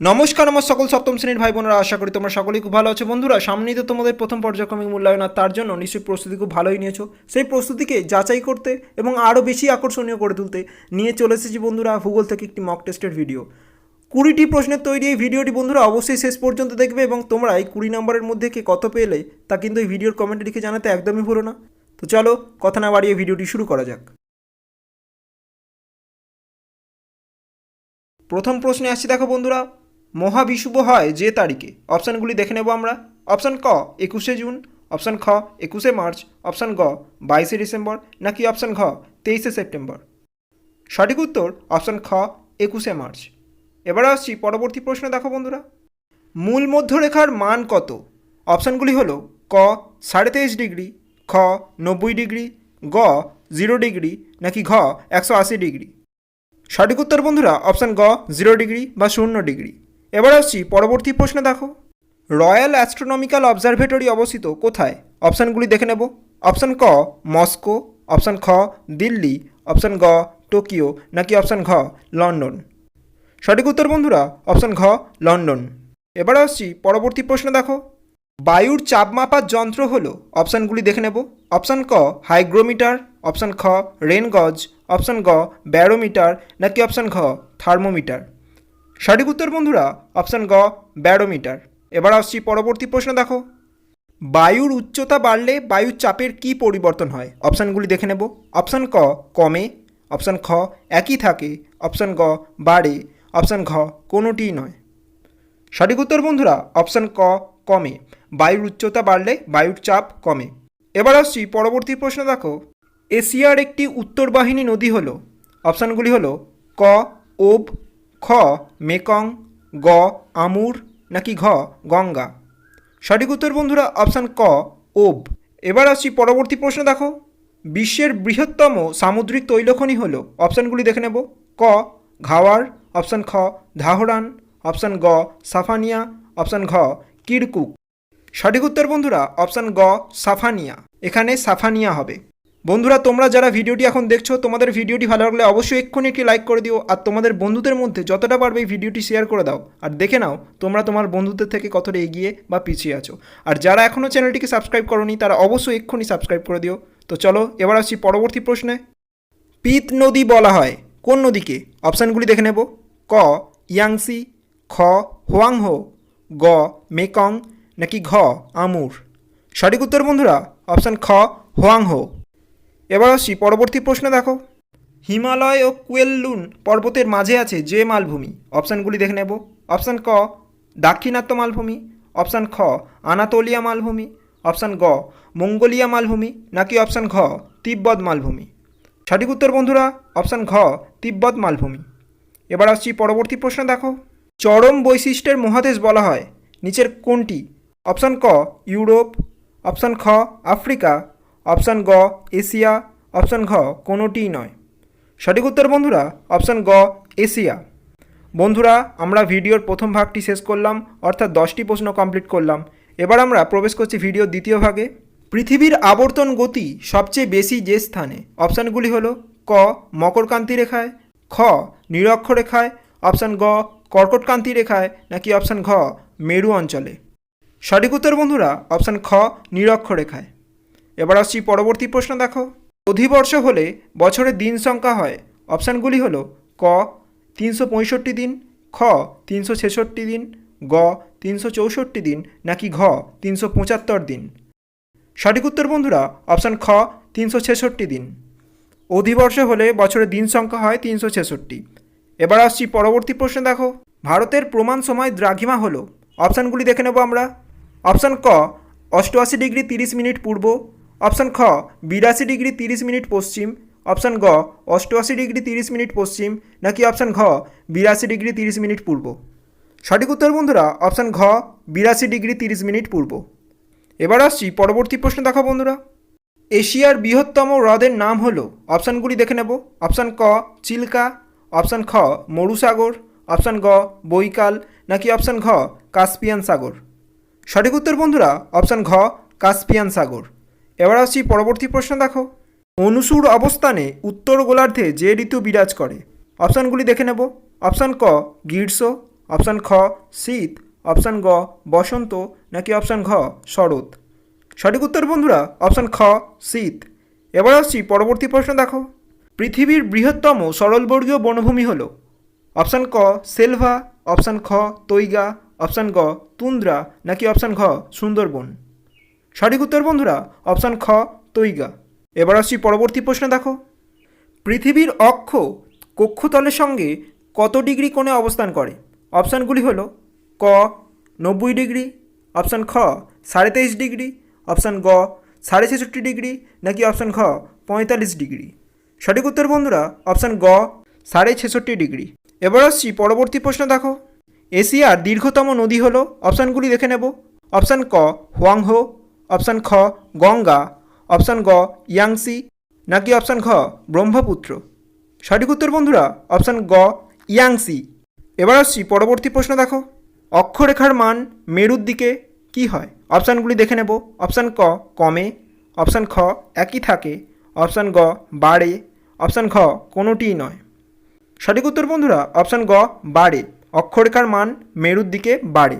নমস্কার, আমার সকল সপ্তম শ্রেণির ভাই বোনেরা আশা করি তোমরা সকলেই খুব ভালো আছো। বন্ধুরা, সামনেই তো তোমাদের প্রথম পর্যায়ক্রমিক মূল্যায়ন, আর তার জন্য নিশ্চয়ই প্রস্তুতি খুব ভালোই নিয়েছো। সেই প্রস্তুতিকে যাচাই করতে এবং আরও বেশি আকর্ষণীয় করে তুলতে নিয়ে চলে এসেছি বন্ধুরা ভূগোল থেকে একটি মক টেস্টের ভিডিও কুড়িটি প্রশ্নের তৈরি এই ভিডিওটি বন্ধুরা অবশ্যই শেষ পর্যন্ত দেখবে এবং তোমরা এই কুড়ি নম্বরের মধ্যে কে কত পেলে, তা কিন্তু এই ভিডিওর কমেন্টে লিখে জানাতে একদমই ভুলো না। তো চলো, কথা না বাড়িয়ে ভিডিওটি শুরু করা যাক। প্রথম প্রশ্নে আসছি, দেখো বন্ধুরা মহাবিষুব হয় যে তারিখে। অপশানগুলি দেখে নেব আমরা। অপশান ক, একুশে জুন। অপশান খ, একুশে মার্চ। অপশান গ, বাইশে ডিসেম্বর। নাকি অপশান ঘ, তেইশে সেপ্টেম্বর? সঠিক উত্তর অপশান খ, একুশে মার্চ। এবার আসছি পরবর্তী প্রশ্ন দেখো বন্ধুরা। মূল মধ্যরেখার মান কত? অপশানগুলি হলো ক, সাড়ে তেইশ ডিগ্রি, খ, নব্বই ডিগ্রি, গ, জিরো ডিগ্রি, নাকি ঘ, একশো আশি ডিগ্রি? সঠিক উত্তর বন্ধুরা, অপশান গ, জিরো ডিগ্রি বা শূন্য ডিগ্রি। এবার আসছি পরবর্তী প্রশ্ন দেখো। রয়্যাল অ্যাস্ট্রোনমিক্যাল অবজারভেটরি অবস্থিত কোথায়? অপশানগুলি দেখে নেব। অপশান ক, মস্কো। অপশান খ, দিল্লি। অপশান গ, টোকিও। নাকি অপশান ঘ, লন্ডন? সঠিক উত্তর বন্ধুরা, অপশান ঘ, লন্ডন। এবার আসছি পরবর্তী প্রশ্ন দেখো। বায়ুর চাপ মাপার যন্ত্র হল, অপশানগুলি দেখে নেব। অপশান ক, হাইগ্রোমিটার। অপশান খ, রেনগজ। অপশান গ, ব্যারোমিটার। নাকি অপশান ঘ, থার্মোমিটার? সঠিক উত্তর বন্ধুরা অপশান গ, ব্যারোমিটার। এবার আসছি পরবর্তী প্রশ্ন, দেখো। বায়ুর উচ্চতা বাড়লে বায়ুর চাপের কী পরিবর্তন হয়? অপশানগুলি দেখে নেব। অপশান ক, কমে। অপশান খ, একই থাকে। অপশান গ, বাড়ে। অপশান ঘ, কোনোটিই নয়। সঠিক উত্তর বন্ধুরা অপশান ক, কমে। বায়ুর উচ্চতা বাড়লে বায়ুর চাপ কমে। এবার আসছি পরবর্তী প্রশ্ন, দেখো। এশিয়ার একটি উত্তর বাহিনী নদী হলো। অপশানগুলি হলো ক, ওব খ, মেকং, গ, আমুর, নাকি ঘ, গঙ্গা। সঠিক উত্তর বন্ধুরা অপশান ক, ওব। এবার আসছি পরবর্তী প্রশ্ন, দেখো। বিশ্বের বৃহত্তম সামুদ্রিক তৈলখনি হল অপশানগুলি দেখে নেব। ক, ঘাওয়ার অপশান খ, ধাহরান অপশান গ, সাফানিয়া অপশান ঘ, কিরকুক। সঠিক উত্তর বন্ধুরা অপশান গ, সাফানিয়া। এখানে সাফানিয়া হবে। বন্ধুরা, তোমরা যারা ভিডিওটি এখন দেখছ, তোমাদের ভিডিওটি ভালো লাগলে অবশ্যই এক্ষুনি একটি লাইক করে দিও আর তোমাদের বন্ধুদের মধ্যে যতটা পারবে এই ভিডিওটি শেয়ার করে দাও। আর দেখে নাও, তোমরা তোমার বন্ধুদের থেকে কতটা এগিয়ে বা পিছিয়ে আছো। আর যারা এখনও চ্যানেলটিকে সাবস্ক্রাইব করনি, তারা অবশ্যই এক্ষুনি সাবস্ক্রাইব করে দিও। তো চলো, এবার আসছি পরবর্তী প্রশ্নে। পিত নদী বলা হয়, কোন নদীকে? অপশানগুলি দেখে নেব। ক, ইয়াংসি, খ, হোয়াংহো, গ, মেকং, নাকি ঘ, আমুর। সঠিক উত্তর বন্ধুরা, অপশান খ, হোয়াংহো। এবার আসছি পরবর্তী প্রশ্ন দেখো। হিমালয় ও কুয়েল্লুন পর্বতের মাঝে আছে যে মালভূমি? অপশানগুলি দেখে নেব। অপশান ক, দাক্ষিণাত্য মালভূমি। অপশান খ, আনাতোলিয়া মালভূমি। অপশান গ, মঙ্গোলিয়া মালভূমি। নাকি অপশান ঘ, তিব্বত মালভূমি? সঠিক উত্তর বন্ধুরা, অপশান ঘ, তিব্বত মালভূমি। এবার আসছি পরবর্তী প্রশ্ন দেখো। চরম বৈশিষ্ট্যের মহাদেশ বলা হয়, নিচের কোনটি? অপশান ক, ইউরোপ। অপশান খ, আফ্রিকা। অপশান গ, এশিয়া। অপশান ঘ, কোনোটিই নয়। সঠিক উত্তর বন্ধুরা, অপশান গ, এশিয়া। বন্ধুরা, আমরা ভিডিওর প্রথম ভাগটি শেষ করলাম, অর্থাৎ দশটি প্রশ্ন কমপ্লিট করলাম। এবার আমরা প্রবেশ করছি ভিডিওর দ্বিতীয় ভাগে। পৃথিবীর আবর্তন গতি সবচেয়ে বেশি যে স্থানে? অপশানগুলি হলো, ক, মকরকান্তি রেখায়, খ নিরক্ষরেখায় অপশান গ, কর্কটকান্তি রেখায়, নাকি অপশান ঘ, মেরু অঞ্চলে? সঠিক উত্তর বন্ধুরা, অপশান খ নিরক্ষরেখায় এবার আসছি পরবর্তী প্রশ্ন দেখো। অধিবর্ষ হলে বছরের দিন সংখ্যা হয়। অপশানগুলি হলো ক, তিনশো পঁয়ষট্টি দিন, খ, তিনশো ছেষট্টি দিন, গ, তিনশো চৌষট্টি দিন, নাকি ঘ, তিনশো পঁচাত্তর দিন। সঠিক উত্তর বন্ধুরা, অপশান খ, তিনশো ছেষট্টি দিন। অধিবর্ষ হলে বছরের দিন সংখ্যা হয় তিনশো ছেষট্টি। এবার আসছি পরবর্তী প্রশ্ন দেখো। ভারতের প্রমাণ সময় দ্রাঘিমা হলো। অপশানগুলি দেখে নেব আমরা। অপশান ক, অষ্টআশি ডিগ্রি তিরিশ মিনিট পূর্ব। অপশান খ, বিরাশি ডিগ্রি তিরিশ মিনিট পশ্চিম। অপশান গ, অষ্টআশি ডিগ্রি তিরিশ মিনিট পশ্চিম। নাকি অপশান ঘ, বিরাশি ডিগ্রি তিরিশ মিনিট পূর্ব? সঠিক উত্তর বন্ধুরা, অপশান ঘ, বিরাশি ডিগ্রি তিরিশ মিনিট পূর্ব। এবার আসছি পরবর্তী প্রশ্ন দেখো বন্ধুরা। এশিয়ার বৃহত্তম হ্রদের নাম হলো, অপশানগুলি দেখে নেব। অপশান ক, চিল্কা। অপশান খ, মরুসাগর। অপশান গ, বৈকাল। নাকি অপশান ঘ, কাস্পিয়ান সাগর? সঠিক উত্তর বন্ধুরা, অপশান ঘ, কাস্পিয়ান সাগর। এবার আসছি পরবর্তী প্রশ্ন দেখো। অনুসুর অবস্থানে উত্তর গোলার্ধে যে ঋতু বিরাজ করে? অপশানগুলি দেখে নেব। অপশান ক, গ্রীষ্ম। অপশান খ, শীত। অপশান গ, বসন্ত। নাকি অপশান ঘ, শরৎ? সঠিক উত্তর বন্ধুরা অপশান খ, শীত। এবার আসছি পরবর্তী প্রশ্ন দেখো। পৃথিবীর বৃহত্তম সরলবর্গীয় বনভূমি হল? অপশান ক, সেলভা। অপশান খ, তৈগা। অপশান গ, তুন্দ্রা। নাকি অপশান ঘ, সুন্দরবন? সঠিক উত্তর বন্ধুরা, অপশান খ, তৈগা। এবার আসছি পরবর্তী প্রশ্ন, দেখো। পৃথিবীর অক্ষ কক্ষতলের সঙ্গে কত ডিগ্রি কোণে অবস্থান করে? অপশানগুলি হলো ক, নব্বই ডিগ্রি, অপশান খ, সাড়ে তেইশ ডিগ্রি, অপশান গ, সাড়ে ছেষট্টি ডিগ্রি, নাকি অপশান ঘ, পঁয়তাল্লিশ ডিগ্রি? সঠিক উত্তর বন্ধুরা, অপশান গ, সাড়ে ছেষট্টি ডিগ্রি। এবার আসছি পরবর্তী প্রশ্ন, দেখো। এশিয়ার দীর্ঘতম নদী হলো, অপশানগুলি দেখে নেব। অপশান ক, হোয়াংহো অপশান খ, গঙ্গা। অপশান গ, ইয়াংসি। নাকি অপশান ঘ, ব্রহ্মপুত্র? সঠিক উত্তর বন্ধুরা, অপশান গ, ইয়াংসি। এবার আসছি পরবর্তী প্রশ্ন দেখো। অক্ষরেখার মান মেরুর দিকে কি হয়? অপশানগুলি দেখে নেব। অপশান ক, কমে। অপশান খ, একই থাকে। অপশান গ, বাড়ে। অপশান খ কোনোটিই নয়। সঠিক উত্তর বন্ধুরা, অপশান গ, বাড়ে। অক্ষরেখার মান মেরুর দিকে বাড়ে।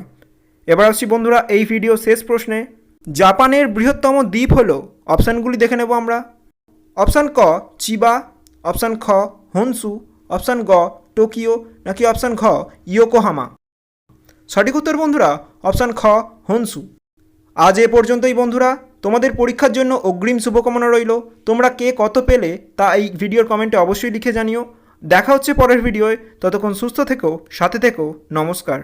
এবার আসছি বন্ধুরা, এই ভিডিও শেষ প্রশ্নে। জাপানের বৃহত্তম দ্বীপ হলো, অপশানগুলি দেখে নেব আমরা। অপশান ক, চিবা, অপশান খ, হনসু, অপশান গ, টোকিও, নাকি অপশান ঘ, ইয়োকোহামা। সঠিক উত্তর বন্ধুরা, অপশান খ, হনসু। আজ এ পর্যন্তই বন্ধুরা, তোমাদের পরীক্ষার জন্য অগ্রিম শুভকামনা রইল। তোমরা কে কত পেলে, তা এই ভিডিওর কমেন্টে অবশ্যই লিখে জানিও। দেখা হচ্ছে পরের ভিডিওয়, ততক্ষণ সুস্থ থেকো, সাথে থেকো, নমস্কার।